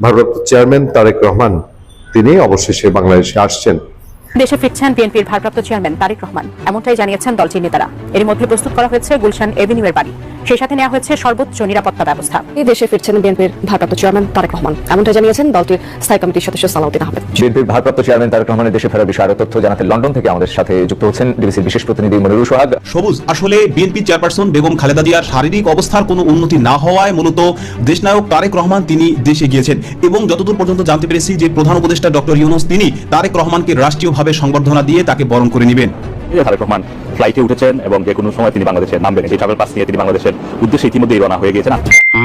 ভারপ্রাপ্ত চেয়ারম্যান তারেক রহমান তিনি অবশেষে বাংলাদেশে আসছেন। দেশে ফিরছেন বিএনপির ভারপ্রাপ্ত চেয়ারম্যান তারেক রহমান। এমনটাই জানিয়েছেন দলটির নেতারা। এর মধ্যে প্রস্তুত করা হয়েছে গুলশান এভিনিউয়ের বাড়ি। সেই সাথে নেওয়া হয়েছে সর্বোচ্চ নিরাপত্তা ব্যবস্থা। এই দেশে ফিরছেন বিএনপির ভারপ্রাপ্ত চেয়ারম্যান তারেক রহমান। এমনটা জানিয়েছেন দলটির স্থায়ী কমিটির সদস্য সালাউদ্দিন আহমেদ। বিএনপির ভারপ্রাপ্ত চেয়ারম্যান তারেক রহমানের দেশে ফেরার বিষয়ে আরও তথ্য জানাতে লন্ডন থেকে আমাদের সাথে যুক্ত হচ্ছেন ডিবিসির বিশেষ প্রতিনিধি মনিরুল সোহাগ। সবুজ আসলে বিএনপি চেয়ারপারসন বেগম খালেদা জিয়ার শারীরিক অবস্থার কোনো উন্নতি না হওয়ায় মূলত দেশনায়ক তারেক রহমান তিনি দেশে গিয়েছেন। এবং যতদূর পর্যন্ত জানতে পেরেছি যে প্রধান উপদেষ্টা ডক্টর ইউনুস তিনি তারেক রহমানকে রাষ্ট্রীয়ভাবে সংবর্ধনা দিয়ে তাকে বরণ করে নেবেন। রহমান ফ্লাইটে উঠেছেন এবং যে কোনো সময় তিনি বাংলাদেশে নামবেন। এই ট্রাভেল পাস নিয়ে তিনি বাংলাদেশের উদ্দেশ্যে ইতিমধ্যেই রওনা হয়ে গিয়েছেন।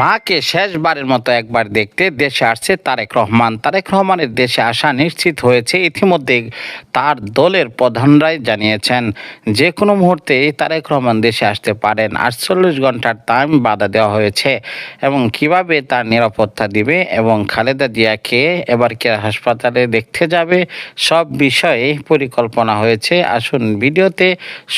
মাকে শেষবারের মতো একবার দেখতে দেশে আসছে তারেক রহমান। তারেক রহমানের দেশে আসা নিশ্চিত হয়েছে। ইতিমধ্যে তার দলের প্রধানরাই জানিয়েছেন, যে কোনো মুহূর্তে তারেক রহমান দেশে আসতে পারেন। আটচল্লিশ ঘণ্টার টাইম বাধা দেওয়া হয়েছে এবং কীভাবে তার নিরাপত্তা দিবে এবং খালেদা জিয়াকে এবার কে হাসপাতালে দেখতে যাবে, সব বিষয়ে পরিকল্পনা হয়েছে। আসুন ভিডিওতে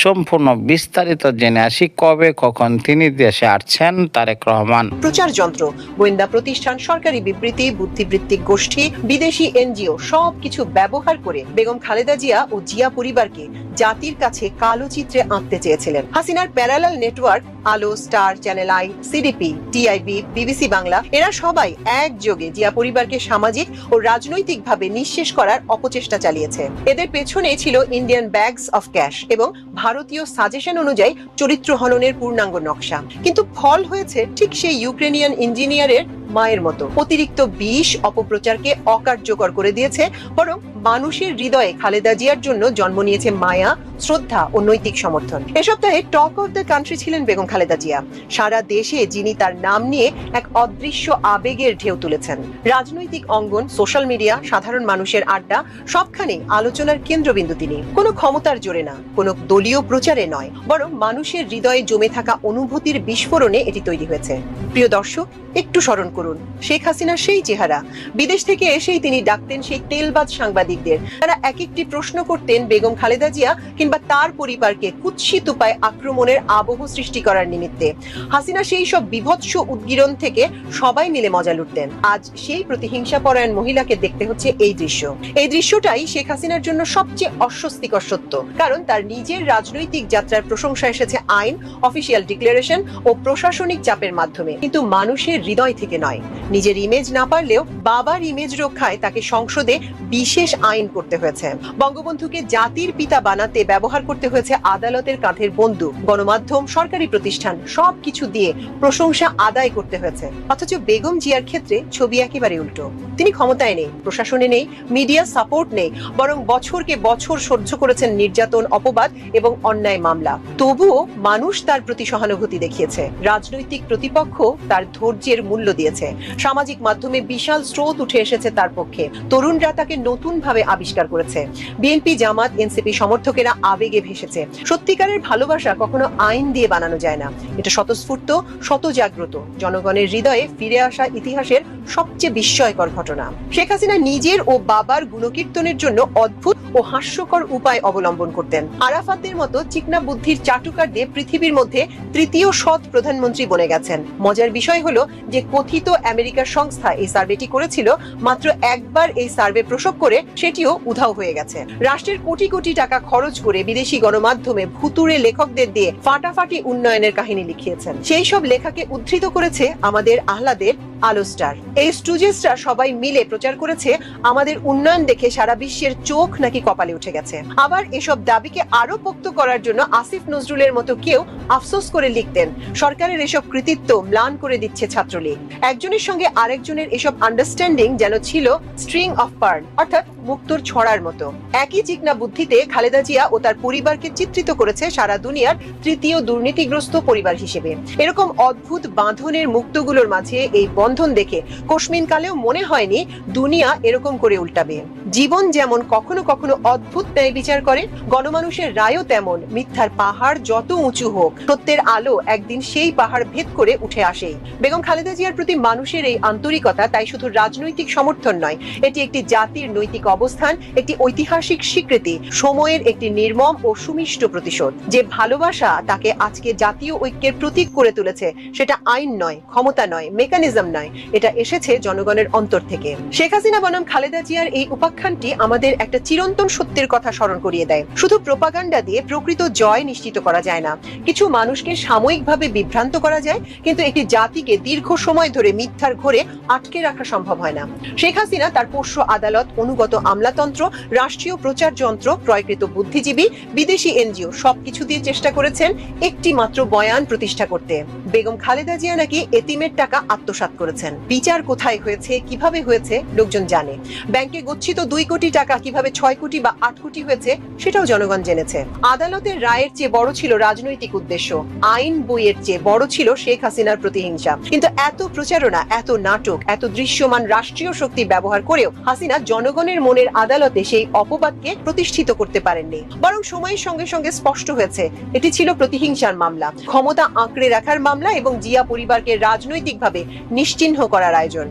সম্পূর্ণ বিস্তারিত জেনে আসি কবে, কখন তিনি দেশে আসছেন, তারেক রহমান। প্রচার যন্ত্র, গোয়েন্দা প্রতিষ্ঠান, সরকারি বিবৃতি, বুদ্ধিবৃত্তিক গোষ্ঠী, বিদেশি এনজিও, সবকিছু ব্যবহার করে বেগম খালেদা জিয়া ও জিয়া পরিবারকে জাতির কাছে কালো চিত্রে আঁকতে চেয়েছিলেন। হাসিনার parallel network, Alo, star, channel I, CDP, TIB, BBC Bangla, এরা সবাই একযোগে জিয়া পরিবারকে সামাজিক ও রাজনৈতিকভাবে নিঃশেষ করার অপচেষ্টা চালিয়েছে। এদের পেছনে ছিল ইন্ডিয়ান ব্যাগস অফ ক্যাশ এবং ভারতীয় সাজেশন অনুযায়ী চরিত্র হননের পূর্ণাঙ্গ নকশা। কিন্তু ফল হয়েছে ঠিক সেই ইউক্রেনিয়ান ইঞ্জিনিয়ারের মায়ের মতো। অতিরিক্ত বিষ অপপ্রচারকে অকার্যকর করে দিয়েছে, বরং মানুষের হৃদয়ে খালেদা জিয়ার জন্য জন্ম নিয়েছে মায়া, শ্রদ্ধা ও নৈতিক সমর্থন। এ সপ্তাহে টক অফ দ্য কান্ট্রি ছিলেন বেগম খালেদা জিয়া। সারা দেশে যিনি তার নাম নিয়ে এক অদৃশ্য আবেগের ঢেউ তুলেছেন। রাজনৈতিক অঙ্গন, সোশ্যাল মিডিয়া, সাধারণ মানুষের আড্ডা সবখানে আলোচনার কেন্দ্রবিন্দু তিনি। কোনো ক্ষমতার জোরে না, কোনো দলীয় প্রচারে নয়, বরং মানুষের হৃদয়ে জমে থাকা অনুভূতির বিস্ফোরণে এটি তৈরি হয়েছে। প্রিয় দর্শক, একটু স্মরণ করুন। শেখ হাসিনার সেই চেহারা। বিদেশ থেকে এসেই তিনি ডাকতেন সেই তেলবাজ সাংবাদিকদের। তারা এক একটি প্রশ্ন করতেন বেগম খালেদা জিয়া কিংবা তার পরিবারকে কুৎসিত উপায় আক্রমণের আবহ সৃষ্টি করার নিমিত্তে। হাসিনা সেই সব বিভৎস উদ্গীরণ থেকে সবাই মিলে মজা লুটতেন। আজ সেই প্রতিহিংসা পরায়ণ মহিলাকে দেখতে হচ্ছে এই দৃশ্য। এই দৃশ্যটাই শেখ হাসিনার জন্য সবচেয়ে অস্বস্তিকর সত্য। কারণ তার নিজের রাজনৈতিক যাত্রার প্রশংসা এসেছে আইন, অফিসিয়াল ডিক্লারেশন ও প্রশাসনিক চাপের মাধ্যমে। কিন্তু মানুষের হৃদয় থেকে নয়। নিজের ইমেজ না পারলেও বাবার ইমেজ রক্ষায় তাকে সংসদে বিশেষ আইন করতে হয়েছে। বঙ্গবন্ধুকে জাতির পিতা বানাতে ব্যবহার করতে হয়েছে আদালতের কাঁধের বন্ধু গণমাধ্যম, সরকারি প্রতিষ্ঠান সবকিছু দিয়ে প্রশংসা আদায় করতে হয়েছে। অথচ বেগম জিয়ার ক্ষেত্রে ছবি একেবারে উল্টো। তিনি ক্ষমতায় নেই, প্রশাসনে নেই মিডিয়া সাপোর্ট নেই, বরং বছরকে বছর সহ্য করেছেন নির্যাতন, অপবাদ এবং অন্যায় মামলা। তবুও মানুষ তার প্রতি সহানুভূতি দেখিয়েছে। রাজনৈতিক প্রতিপক্ষ তার ধৈর্যের মূল্য দিয়েছে। সামাজিক মাধ্যমে বিশাল স্রোত উঠে এসেছে তার পক্ষে। তরুণরা তাকে নতুন ভাবে আবিষ্কার করেছে। বিএনপি, জামাত, এনসিপি সমর্থকেরা আবেগে ভেসেছে। সত্যিকারের ভালোবাসা কখনো আইন দিয়ে বানানো যায় না। এটা স্বতঃস্ফূর্ত শত জাগ্রত জনগণের হৃদয়ে ফিরে আসা ইতিহাসের সবচেয়ে বিস্ময়কর ঘটনা। শেখ হাসিনা নিজের ও বাবার গুণকীর্তনের জন্য অদ্ভুত ও হাস্যকর উপায় অবলম্বন করতেন। আরাফাতের মতো চিকনা বুদ্ধির চাটুকার দিয়ে পৃথিবীর মধ্যে তৃতীয় সৎ প্রধানমন্ত্রী বনে গেছেন। মজার বিষয় হলো যে কথিত আমেরিকার সংস্থা এই সার্ভেটি করেছিল, মাত্র একবার এই সার্ভে প্রসব করে সেটিও উধাও হয়ে গেছে। রাষ্ট্রের কোটি কোটি টাকা খরচ করে বিদেশি গণমাধ্যমে ভুতুরে লেখকদের দিয়ে ফাটাফাটি উন্নয়নের কাহিনী লিখিয়েছেন। সেই সব লেখাকে উদ্ধৃত করেছে আমাদের আহ্লাদের আলোস্টার। এই স্টুজেসরা সবাই মিলে প্রচার করেছে, আমাদের উন্নয়ন দেখে সারা বিশ্বের চোখ নাকি কপালে উঠে গেছে। আবার এসব দাবিকে আরও পোক্ত করার জন্য আসিফ নজরুলের মতো কেউ আফসোস করে লিখতেন, সরকারের এসব কৃতিত্ব ম্লান করে দিচ্ছে ছাত্রলীগ। একজনের সঙ্গে আরেকজনের এসব আন্ডারস্ট্যান্ডিং যেন ছিল স্ট্রিং অফ পার্ল অর্থাৎ মুক্তোর ছড়ার মতো। একই চিকনা বুদ্ধিতে খালেদা জিয়া ও তার পরিবারকে চিত্রিত করেছে সারা দুনিয়ার তৃতীয় দুর্নীতিগ্রস্ত পরিবার হিসেবে। এরকম অদ্ভুত বাঁধনের মুক্তগুলোর মাঝে এই বন্ধন দেখে কোশমিন কালেও মনে হয়নি দুনিয়া এরকম করে উল্টাবে। জীবন যেমন কখনো কখনো অদ্ভুত ন্যায় বিচার করে, গণমানুষের রায়ও তেমন। মিথ্যার পাহাড় যত উঁচু হোক, সত্যের আলো একদিন সেই পাহাড় ভেদ করে উঠে আসেই বেগম খালেদা জিয়ার প্রতি মানুষের এই আন্তরিকতা তাই শুধু রাজনৈতিক সমর্থন নয়, এটি একটি জাতির নৈতিক অবস্থান, একটি ঐতিহাসিক স্বীকৃতি, সময়ের একটি নির্মম ও সুমিষ্ট প্রতিশোধ। যে ভালোবাসা তাকে আজকে জাতীয় ঐক্যের প্রতীক করে তুলেছে, সেটা আইন নয়, ক্ষমতা নয়, মেকানিজম নয়, এটা এসেছে জনগণের অন্তর থেকে। শেখ হাসিনা বনাম খালেদা জিয়ার এই উপাখ্যানটি আমাদের একটা চিরন্তন সত্যের কথা স্মরণ করিয়ে দেয়। শুধু প্রোপাগান্ডা দিয়ে প্রকৃত জয় নিশ্চিত করা যায় না। কিছু মানুষকে সাময়িকভাবে বিভ্রান্ত করা যায়, কিন্তু একটি জাতিকে দীর্ঘ সময় ধরে মিথ্যার ঘোরে আটকে রাখা সম্ভব হয় না। শেখ হাসিনা তার পোষ্য আদালত, অনুগত আমলাতন্ত্র, রাষ্ট্রীয় প্রচার যন্ত্র, ক্রয়কৃত বুদ্ধিজীবী, বিদেশি এনজিও সবকিছু দিয়ে চেষ্টা করেছেন একটি মাত্র বয়ান প্রতিষ্ঠা করতে। বেগম খালেদা জিয়া নাকি এতিমের টাকা আত্মসাৎ করেছেন। বিচার কোথায় হয়েছে, কীভাবে হয়েছে, লোকজন জানে। ব্যাংকে গচ্ছিত দুই কোটি টাকা কীভাবে ছয় কোটি বা আট কোটি হয়েছে সেটাও জনগণ জেনেছে। আদালতের রায়ের চেয়ে বড় ছিল রাজনৈতিক উদ্দেশ্য। আইন বইয়ের চেয়ে বড় ছিল শেখ হাসিনার প্রতিহিংসা। কিন্তু এত প্রচারণা, এত নাটক, এত দৃশ্যমান রাষ্ট্রীয় শক্তি ব্যবহার করেও হাসিনা জনগণের মনের আদালতে সেই অপবাদকে প্রতিষ্ঠিত করতে পারেননি। বরং সময়ের সঙ্গে সঙ্গে স্পষ্ট হয়েছে, এটি ছিল প্রতিহিংসার মামলা। ক্ষমতা আঁকড়ে রাখার মামলা এবং জিয়া পরিবারকে রাজনৈতিকভাবে নিশ্চিহ্ন করার আয়োজন।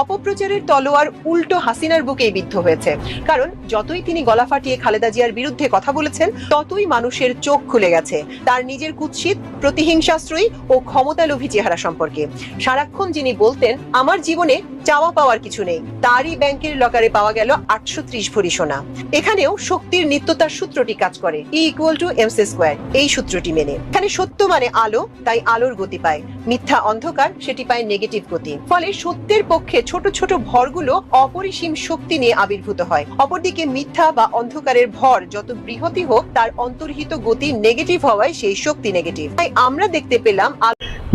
অপপ্রচারের তলোয়ার উল্টো হাসিনার বুকেই বিদ্ধ হয়েছে। কারণ, যতই তিনি গলা ফাটিয়ে খালেদা জিয়ার বিরুদ্ধে কথা বলেছেন, ততই মানুষের চোখ খুলে গেছে তার নিজের কুৎসিত প্রতিহিংসাশ্রয়ী ও ক্ষমতালোভী চেহারা সম্পর্কে। সারাক্ষণ যিনি বলতেন, আমার জীবনে চাওয়া পাওয়ার কিছু নেই। তারই ব্যাংকের লকারে পাওয়া গেল আটশো ত্রিশ ভরি সোনা। এখানেও শক্তির নিত্যতার সূত্রটি কাজ করে। E equal to M square এই সূত্রটি মেনে। এখানে সত্য মানে আলো, তাই আলোর গতি পায়। মিথ্যা অন্ধকার, সেটি পায় নেগেটিভ গতি। ফলে সত্যের পক্ষে ছোট ছোট ভরগুলো অপরিসীম শক্তি নিয়ে আবির্ভূত হয়। অপরদিকে মিথ্যা বা অন্ধকারের ভর যত বৃহতি হোক, তার অন্তর্হিত গতি নেগেটিভ হওয়ায় সেই শক্তি নেগেটিভ তাই আমরা দেখতে পেলাম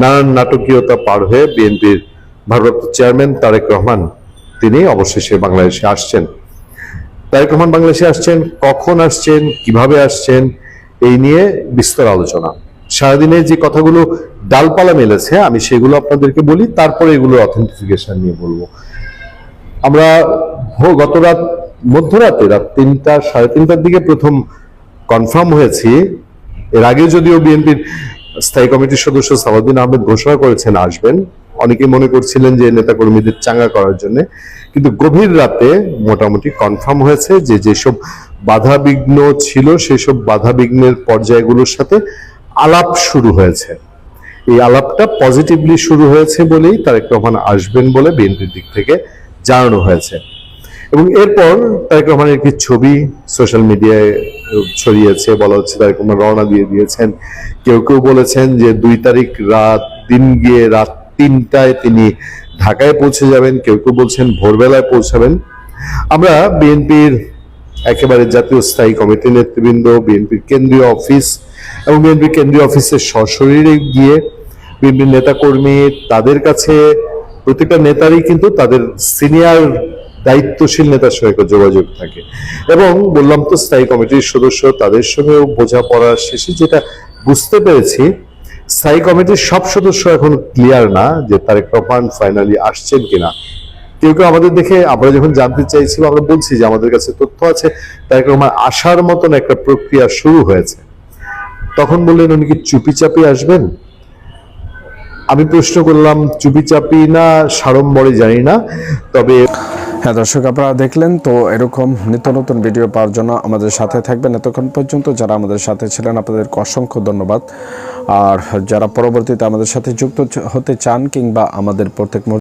নানান নাটকীয়তা পার হয়ে বিএনপির ভারপ্রাপ্ত চেয়ারম্যান তারেক রহমান, তিনি অবশেষে বাংলাদেশে আসছেন। তারেক রহমান বাংলাদেশে আসছেন, কখন আসছেন, কীভাবে আসছেন, এই নিয়ে বিস্তর আলোচনা। সারাদিনে যে কথাগুলো ডালপালা মেলেছে, আমি সেগুলো আপনাদেরকে বলি, তারপরে এগুলো অথেন্টিফিকেশন নিয়ে বলব। আমরা গত রাত, মধ্যরাতে রাত তিনটা, সাড়ে তিনটার দিকে প্রথম কনফার্ম হয়েছি। এর আগে যদিও বিএনপির স্থায়ী কমিটির সদস্য সালাউদ্দিন আহমেদ ঘোষণা করেছেন আসবেন অনেকে মনে করছিলেন যে নেতাকর্মীদের চাঙ্গা করার জন্য, কিন্তু গভীর রাতে মোটামুটি কনফার্ম হয়েছে যে যেসব বাধা বিঘ্ন ছিল, সেসব বাধা বিঘ্নের পর্যায়গুলোর সাথে আলাপ শুরু হয়েছে। এই আলাপটা পজিটিভলি শুরু হয়েছে বলেই তারেক রহমান আসবেন বলে বিএনপির দিক থেকে জানানো হয়েছে। এবং এরপর তারেক রহমানের একটি ছবি সোশ্যাল মিডিয়ায় ছড়িয়েছে, বলা হচ্ছে তারেক রহমান রওনা দিয়ে দিয়েছেন। কেউ কেউ বলেছেন যে দুই তারিখ রাত, দিন গিয়ে রাত তিনটায় তিনি ঢাকায় পৌঁছে যাবেন, কেউ কেউ বলছেন ভোরবেলায় পৌঁছাবেন। আমরা বিএনপির একেবারে জাতীয় স্থায়ী কমিটির নেতৃবৃন্দ, বিএনপির কেন্দ্রীয় অফিস এবং বিএনপির কেন্দ্রীয় অফিসের সশরীরে গিয়ে বিএনপির নেতাকর্মী, তাদের কাছে প্রত্যেকটা নেতারই কিন্তু তাদের সিনিয়র দায়িত্বশীল নেতার সঙ্গে যোগাযোগ থাকে। এবং বললাম তো স্থায়ী কমিটির সদস্য, তাদের সঙ্গেও বোঝাপড়া শেষে যেটা বুঝতে পেরেছি স্থায়ী কমিটির সব সদস্য এখন ক্লিয়ার না যে তারেক রহমান ফাইনালি আসছেন কিনা। কেউ কেউ আমাদের দেখে আমরা যখন জানতে চাইছি আমরা বলছি যে আমাদের কাছে তথ্য আছে, তারেক রহমান আসার মতন একটা প্রক্রিয়া শুরু হয়েছে। তখন বললেন, উনি কি চুপি চাপি আসবেন? আমি প্রশ্ন করলাম চুপি চাপি না, সাড়ম্বরে জানি না। তবে হ্যাঁ দর্শক, আপনারা দেখলেন তো এরকম নিত্য নতুন ভিডিও পাওয়ার জন্য আমাদের সাথে থাকবেন এতক্ষণ পর্যন্ত যারা আমাদের সাথে ছিলেন, আপনাদেরকে অসংখ্য ধন্যবাদ। আর যারা পরবর্তীতে আমাদের সাথে যুক্ত হতে চান কিংবা আমাদের প্রত্যেক